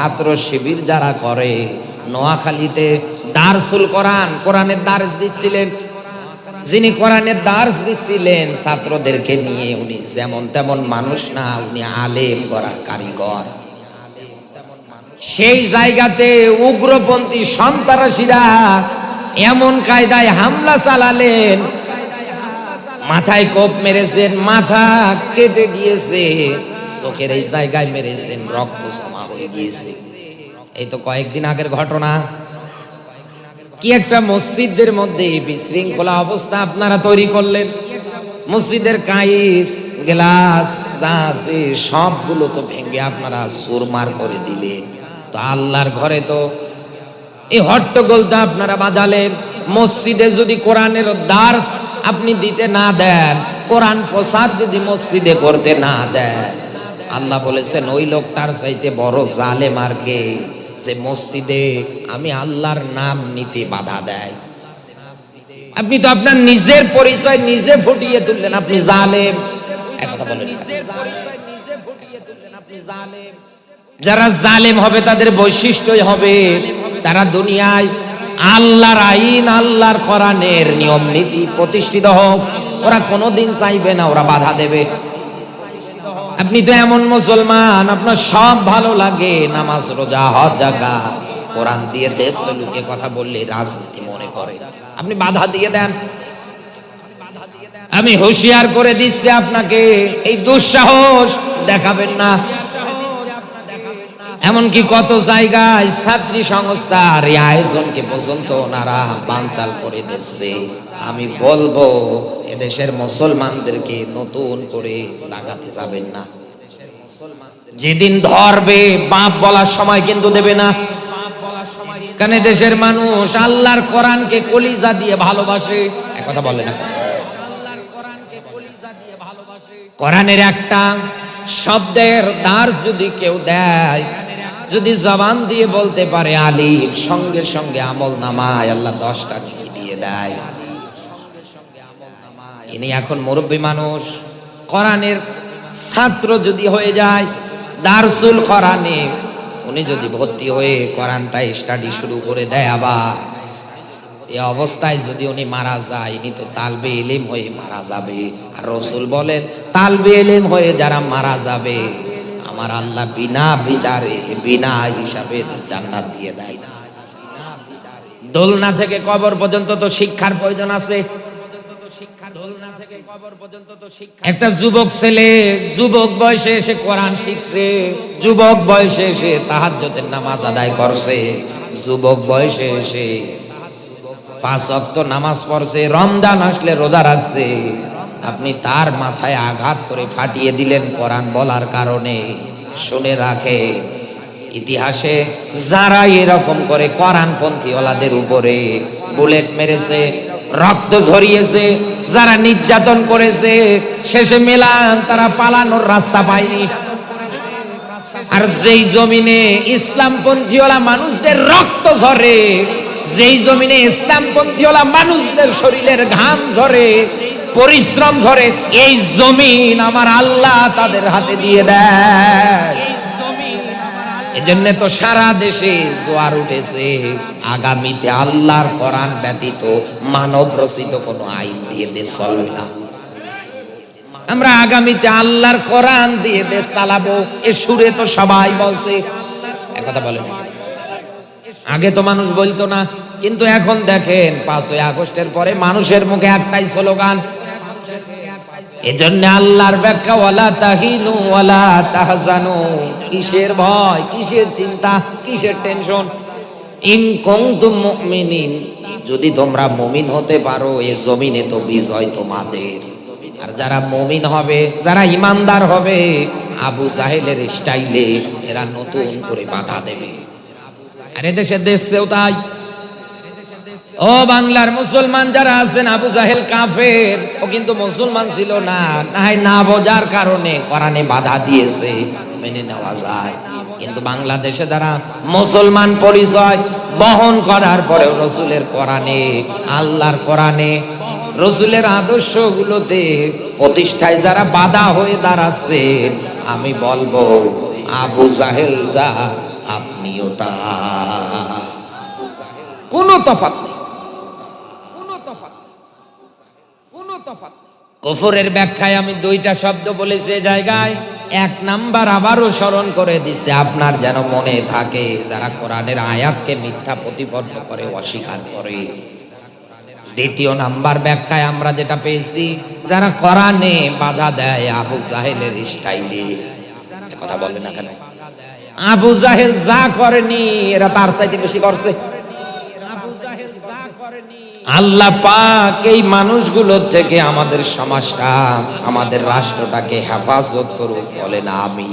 ছাত্র শিবির যারা করে, নোয়াখালীতে দারসুল কোরআন, কোরআনের দার্স দিচ্ছিলেন। যিনি কোরআনের দার্স দিচ্ছিলেন, ছাত্রদেরকে নিয়ে উনি যেমন তেমন মানুষ না, উনি আলেম করার কারিগর। সেই জায়গাতে উগ্রপন্থী সন্ত্রাসীরা এমন কায়দায় হামলা চালালেন। মাথায় কোপ মেরেছেন, মাথা কেটে গিয়েছে, চোখের এই জায়গায় মেরেছেন, রক্ত জমা হয়ে গিয়েছে এই তো কয়েকদিন আগের ঘটনা। কি একটা মসজিদের মধ্যে বিশৃঙ্খলা অবস্থা আপনারা তৈরি করলেন? মসজিদের কাইস, গ্লাস আছে, সবগুলো তো ভেঙে আপনারা সুরমার করে দিলে তো আল্লাহর ঘরে তো এই হট্টগোলটা আপনারা বাজালেন মসজিদে যদি কোরআনের দার্স আপনি দিতে না দেন, কোরআন প্রসাদ যদি মসজিদে করতে না দেন আল্লাহ বলেছেন, ওই লোকটার চাইতে বড় জালেম আর কে? যে মসজিদে, আমি আল্লাহর নাম নিতে বাধা দেয়। আপনি তো আপনার নিজের পরিচয় নিজে ফুটিয়ে তুললেন, আপনি জালেম। এক বলেন। যারা জালেম হবে, তাদের বৈশিষ্ট্যই হবে, তারা দুনিয়ায় আল্লাহর আইন, আল্লাহর কোরআনের নিয়ম নীতি প্রতিষ্ঠিত হোক, ওরা কোনোদিন চাইবে না, ওরা বাধা দেবে। আপনি তো এমন মুসলমান, আপনার সব ভালো লাগে, নামাজ, রোজা, হজ জাগা কোরআন দিয়ে দেশ লুকে কথা বললে রাজনীতি মনে করে। আপনি বাধা দিয়ে দেন। আমি হুঁশিয়ার করে দিচ্ছি আপনাকে, এই দুঃসাহস দেখাবেন না। এমনকি কত জায়গায় ছাত্রী সংস্থার এই আয়োজনকে পর্যন্ত ওনারা বানচাল করে দিচ্ছে। আমি বলব, এদেশের মুসলমানদেরকে নতুন করে জাগাতে যাবেন না। যেদিন ধরবে, বাপ বলার সময় কিন্তু দেবে না। কারণ দেশের মানুষ আল্লাহর কোরআনকে কলিজা দিয়ে ভালোবাসে। কথা বলে না। কোরআনের একটা শব্দের দ্বার যদি কেউ দেয়, যদি জবান দিয়ে বলতে পারে আলিফ, সঙ্গে সঙ্গে আমল নামায়, আল্লাহ দশটা কি দিয়ে দেয়। ইনি এখন মুরব্বী মানুষ। কোরআনের ছাত্র যদি হয়ে যায়, দারসুল কোরআনে উনি যদি ভর্তি হয়ে কোরআনটা স্টাডি শুরু করে দেয় আবার। এই অবস্থায় যদি উনি মারা যায়, ইনি তো তালবে এলিম হয়ে মারা যাবে। আর রসুল বলেন, তালবে এলিম হয়ে যারা মারা যাবে, আমার আল্লাহ বিনা বিচারে, বিনা হিসাবে জান্নাত দিয়ে দেয় না। দোলনা থেকে কবর পর্যন্ত তো শিক্ষার প্রয়োজন আছে। একটা যুবক ছেলে, যুবক বয়সে এসে কোরআন শিখছে, যুবক বয়সে এসে তাহাজ্জুদের নামাজ আদায় করছে, যুবক বয়সে এসে পাঁচ অক্ত নামাজ পড়ছে, রমজান আসলে রোজা রাখছে। আপনি তার মাথায় আঘাত করে ফাটিয়ে দিলেন কোরআন বলার কারণে। শুনে রাখে, ইতিহাসে যারা এরকম করে কোরআন পন্থীওয়ালাদের উপরে বুলেট মেরেছে, রক্ত ঝরিয়েছে, যারা নির্যাতন করেছে, শেষে মেলান তারা পালানোর রাস্তা পায়নি। আর যেই জমিনে ইসলাম পন্থীওয়ালা মানুষদের রক্ত ঝরে যেই জমিনে ইসলাম পন্থীওয়ালা মানুষদের শরীরের ঘাম ঝরে, পরিশ্রম ঝরে, এই জমিন আমার আল্লাহ তাদের হাতে দিয়ে দেয় এজন্য তো সারা দেশে জোয়ার উঠেছে। আগামীতে আল্লাহর ব্যতীত মানব রচিত কোনো আইন দিয়ে দেশ চলবে না। আমরা আগামীতে আল্লাহর কোরআন দিয়ে দেশ চালাবো, এ সুরে তো সবাই বলছে। একথা বলেন। আগে তো মানুষ বলতো না, কিন্তু এখন দেখেন, পাঁচই আগস্টের পরে মানুষের মুখে একটাই স্লোগান, এজন্য আল্লাহর ব্যাখ্যা, ওয়ালা তাহিনু, ওয়ালা তাহজানু। কিসের ভয়, কিসের চিন্তা, কিসের টেনশন? ইন কুনতুম মুমিনিন, যদি তোমরা মুমিন হতে পারো, এ জমিনে তো বিজয় তোমাদের। আর যারা মুমিন হবে, যারা ইমানদার হবে, আবু জাহেলের স্টাইলে এরা নতুন করে বাধা দেবে। আর এদেশে দেশেও তাই। ও বাংলার মুসলমান যারা আছেন, আবু জাহেল কাফের, ও কিন্তু মুসলমান ছিল না। নাই, না বোঝার কারণে কোরআনে বাধা দিয়েছে, মেনে নেওয়া যায়। কিন্তু বাংলাদেশে যারা মুসলমান পরিচয় বহন করার পরে রসুলের কোরআনে, আল্লাহর কোরআনে, রসুলের আদর্শগুলোতে প্রতিষ্ঠায় যারা বাধা হয়ে দাঁড়াচ্ছে, আমি বলব, আবু জাহেল যা আপনিও তা। কোনো তফাৎ নেই। কোনো কোনো নেই। ব্যাখ্যায় আমি দুইটা শব্দ বলেছি জায়গায়। এক নাম্বার আবারও স্মরণ করে দিচ্ছে আপনার যেন মনে থাকে যারা কোরআনের আয়াতকে মিথ্যা প্রতিপন্ন করে অস্বীকার করে। দ্বিতীয় নাম্বার ব্যাখ্যায় আমরা যেটা পেয়েছি যারা কোরআনে বাধা দেয় আবু জাহেলের স্টাইলে। কথা বলবে না কেন? আবু জাহেল যা করেনি, এরা তার চাইতে বেশি করছে। আল্লাহ পাক এই মানুষগুলোর থেকে আমাদের সমাজটা, আমাদের রাষ্ট্রটাকে হেফাজত করুক, বলেন আমি